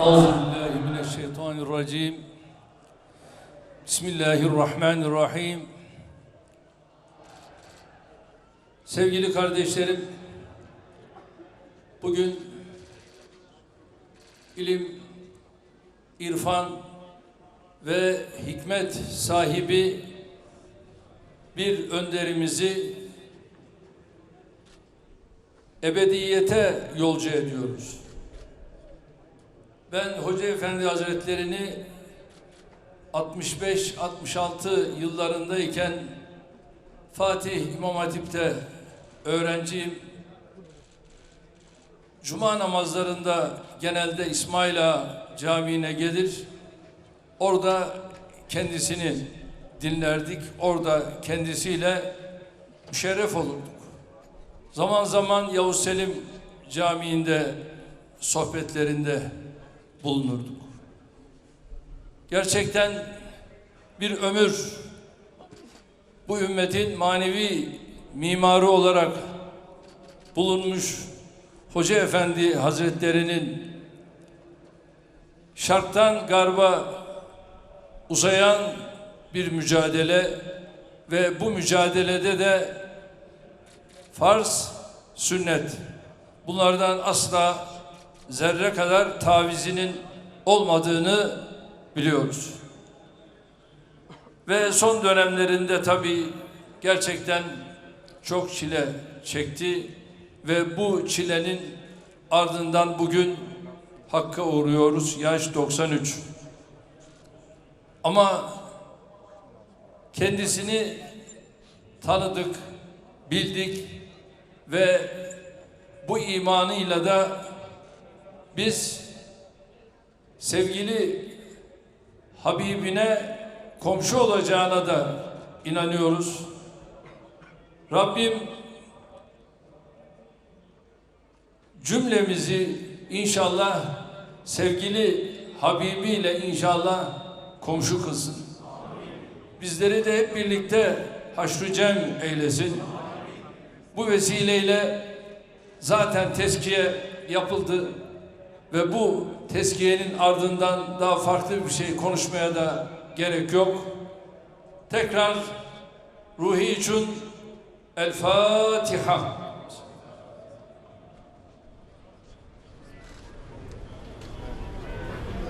Euzubillahimineşşeytanirracim. Bismillahirrahmanirrahim. Sevgili kardeşlerim, bugün ilim, irfan ve hikmet sahibi bir önderimizi ebediyete yolcu ediyoruz. Ben Hoca Efendi Hazretlerini 65-66 yıllarındayken Fatih İmam Hatip'te öğrenciyim. Cuma namazlarında genelde İsmail Ağa Camii'ne gelir. Orada kendisini dinlerdik. Orada kendisiyle müşerref olurduk. Zaman zaman Yavuz Selim Camii'nde sohbetlerinde bulunurduk. Gerçekten bir ömür bu ümmetin manevi mimarı olarak bulunmuş Hoca Efendi Hazretlerinin şarktan garba uzayan bir mücadele ve bu mücadelede de farz, sünnet bunlardan asla zerre kadar tavizinin olmadığını biliyoruz. Ve son dönemlerinde tabii gerçekten çok çile çekti ve bu çilenin ardından bugün hakka uğruyoruz. Yaş 93. Ama kendisini tanıdık, bildik ve bu imanıyla da biz sevgili Habibine komşu olacağına da inanıyoruz. Rabbim cümlemizi inşallah sevgili Habibiyle inşallah komşu kılsın. Bizleri de hep birlikte haşru cem eylesin. Bu vesileyle zaten tezkiye yapıldı ve bu tezkiyenin ardından daha farklı bir şey konuşmaya da gerek yok. Tekrar ruhi için El Fatiha.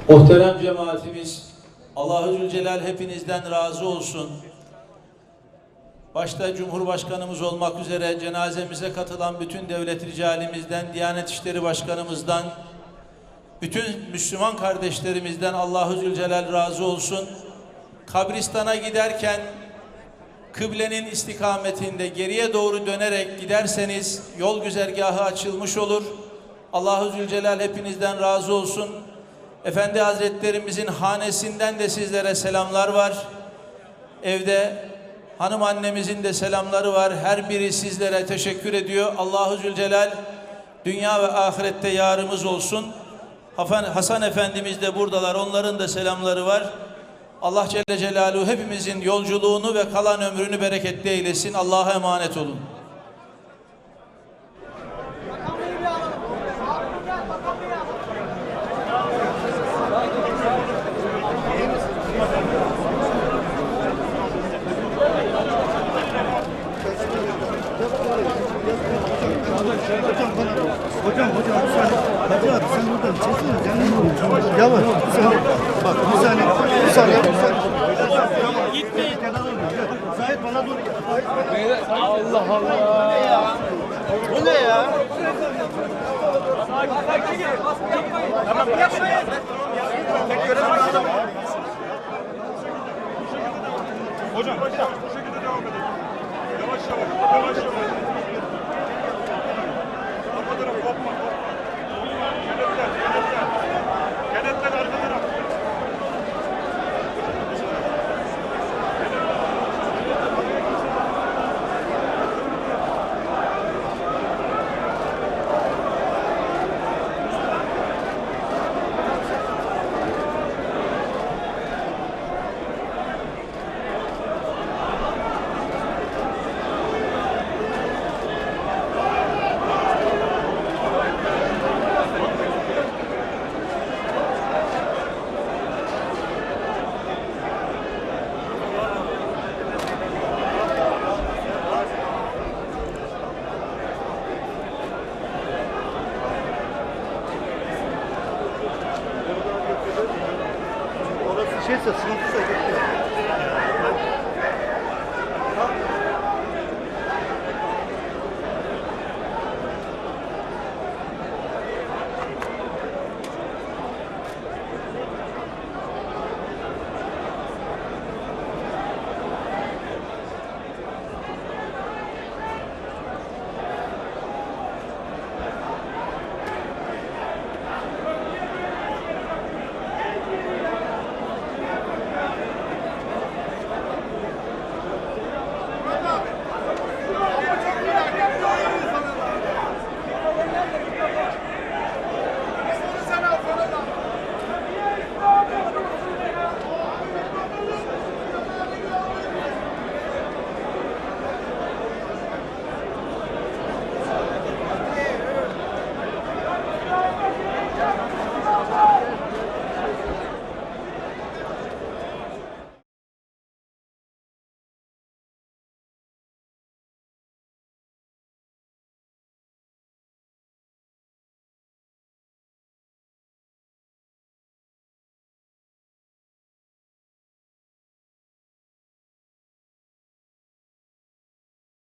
Muhterem cemaatimiz, Allahü Zülcelal hepinizden razı olsun. Başta Cumhurbaşkanımız olmak üzere cenazemize katılan bütün devlet ricalimizden, Diyanet İşleri Başkanımızdan, bütün Müslüman kardeşlerimizden Allahü Zülcelal razı olsun. Kabristana giderken kıblenin istikametinde geriye doğru dönerek giderseniz yol güzergahı açılmış olur. Allahü Zülcelal hepinizden razı olsun. Efendi Hazretlerimizin hanesinden de sizlere selamlar var. Evde hanım annemizin de selamları var. Her biri sizlere teşekkür ediyor. Allahu Zülcelal dünya ve ahirette yarımız olsun. Hasan, Efendimiz de buradalar. Onların da selamları var. Allah Celle Celaluhu hepimizin yolculuğunu ve kalan ömrünü bereketli eylesin. Allah'a emanet olun. Hocam hocam bir saniye. Hacı abi sen buradan çeksene canım. Yavaş bir saniye. Bak bir saniye. Bir saniye. Bir saniye. Gitmeyin. Zahit bana dur. Allah Allah. Bu ne ya? Tamam yapmayın. Tek. Hocam, Schiedsrichter,